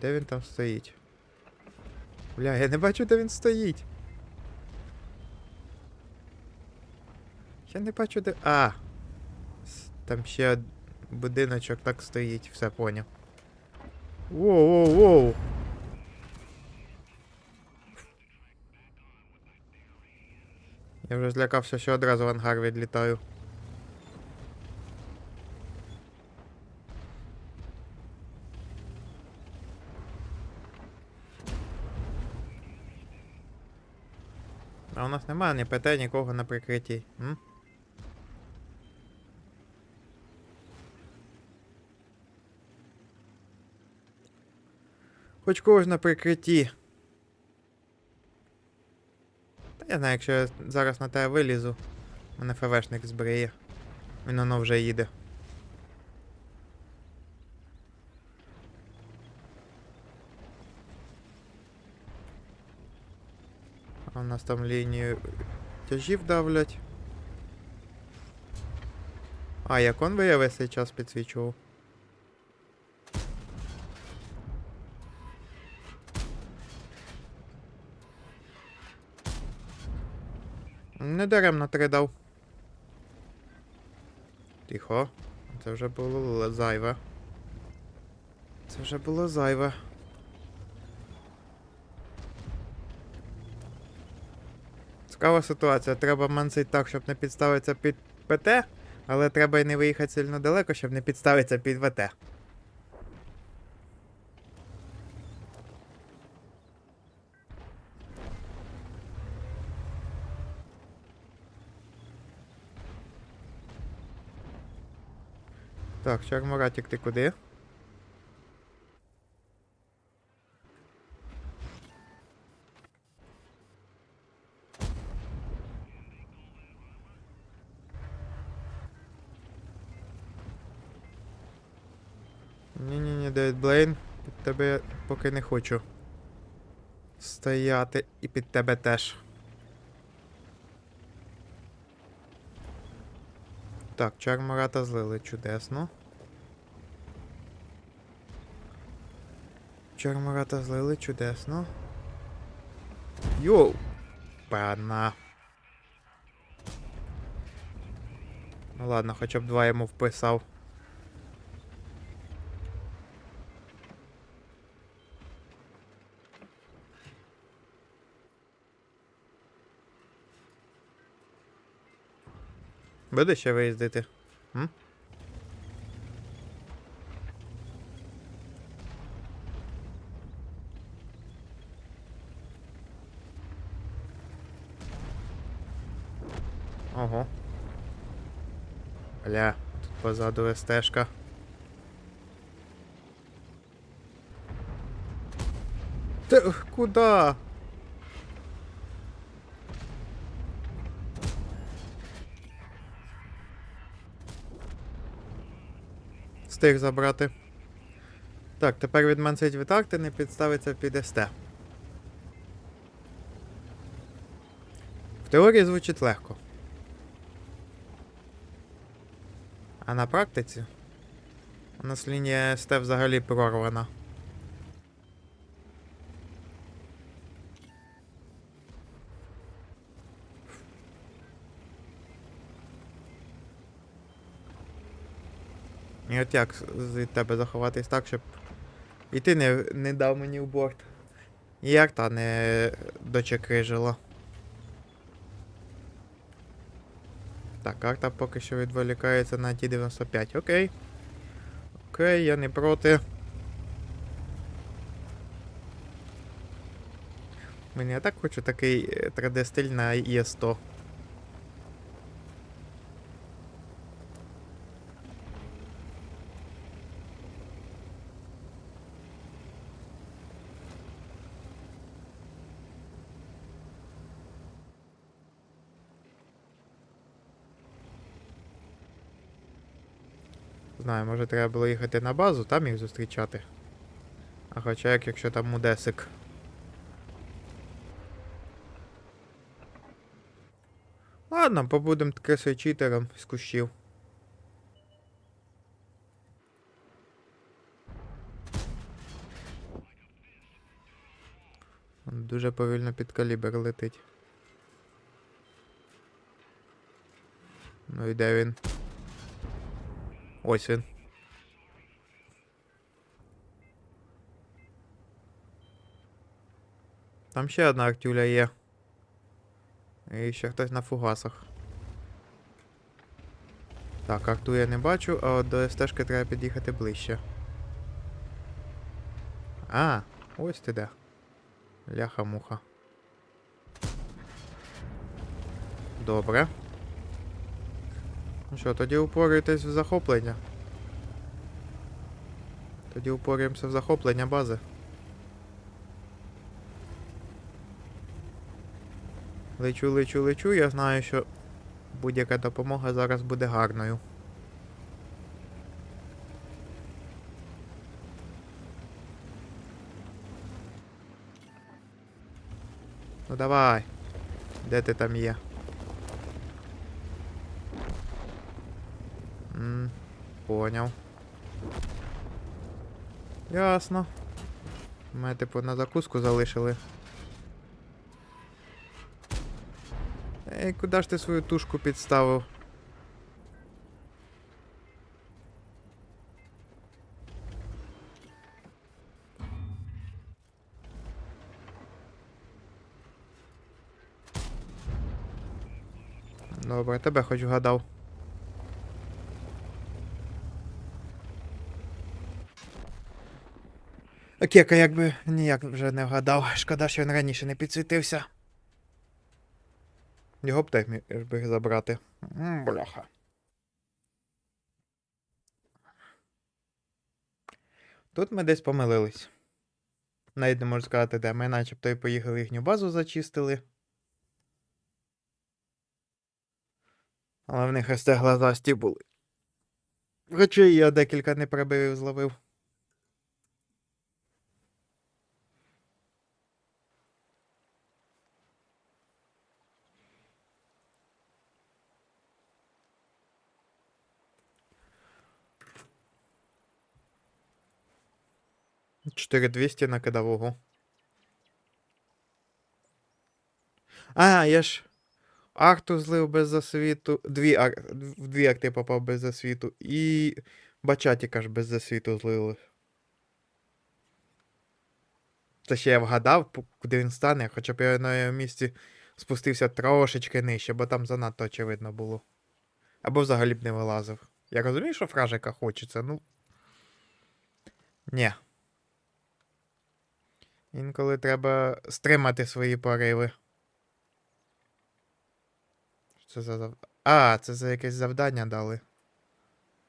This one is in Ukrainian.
Де він там стоїть? Бля, я не бачу, де він стоїть. Я не бачу, де. А! Там ще будиночок так стоїть, все поняв. Воу-воу-воу! Я вже злякався, що одразу в ангар відлітаю. А у нас немає ні ПТ, нікого на прикритті. М? Хоч когось на прикритті. Та я знаю, якщо я зараз на тебе вилізу, мене ФВшник збриє. Він воно вже їде. У нас там лінію тяжів давлять. А, як он весь цей час підсвічував. Не даремно три дав. Тихо. Це вже було зайве. Це вже було зайве. Цікава ситуація. Треба мансить так, щоб не підставитися під ПТ, але треба й не виїхати сильно далеко, щоб не підставитися під ВТ. Так, Чармуратик, ти куди? Ні-ні-ні, Девід Блейн, під тебе я поки не хочу. Стояти і під тебе теж. Так, Чармурата злили чудесно. Чармурата злили чудесно. Йоу! Пана. Ну ладно, хоча б два йому вписав. Буде ще виїздити? М? Ого. Бля, тут позаду СТшка. Та куда? Встиг забрати. Так, тепер від Мансить не підставиться під СТ. В теорії звучить легко. А на практиці у нас лінія СТ взагалі прорвана. І от як від тебе заховатись так, щоб і ти не, не дав мені в борт. І арта не дочекрижила. Так, арта поки що відволікається на ті 95. Окей. Окей, я не проти. Мені я так хочу такий 3D стиль на Е100. Знаю, може треба було їхати на базу, там їх зустрічати. А хоча як якщо там мудесик. Ладно, побудем крисою читером з кущів. Дуже повільно під калібр летить. Ну і де він? Ось він. Там ще одна артюля є. І ще хтось на фугасах. Так, арту я не бачу, а от до стежки треба під'їхати ближче. А, ось ти де. Ляха-муха. Добре. Ну що, тоді упорюйтесь в захоплення. Тоді упорюємося в захоплення бази. Лечу, лечу, лечу. Я знаю, що будь-яка допомога зараз буде гарною. Ну давай. Де ти там є? М, поняв. Ясно. Ми, типу, на закуску залишили. Ей, куди ж ти свою тушку підставив? Добре, тебе хоч вгадав. Кека якби ніяк вже не вгадав. Шкода, що він раніше не підсвітився. Його б теж міг забрати. Бляха. Тут ми десь помилились. Навіть не можу сказати, де. Ми начебто і поїхали їхню базу зачистили. Але в них ось глазасті були. Хоча я декілька неприбивів зловив. Чотири двісті накидав. А, я ж Арту злив без засвіту. Дві, ар... Дві арти попав без засвіту. І Бачатіка ж без засвіту злили. Це ще я вгадав, куди він стане, хоча б я на його місці спустився трошечки нижче, бо там занадто очевидно було. Або взагалі б не вилазив. Я розумію, що фражика хочеться, ну. Ні. Інколи треба стримати свої пориви. Що це за зав... А, це за якесь завдання дали.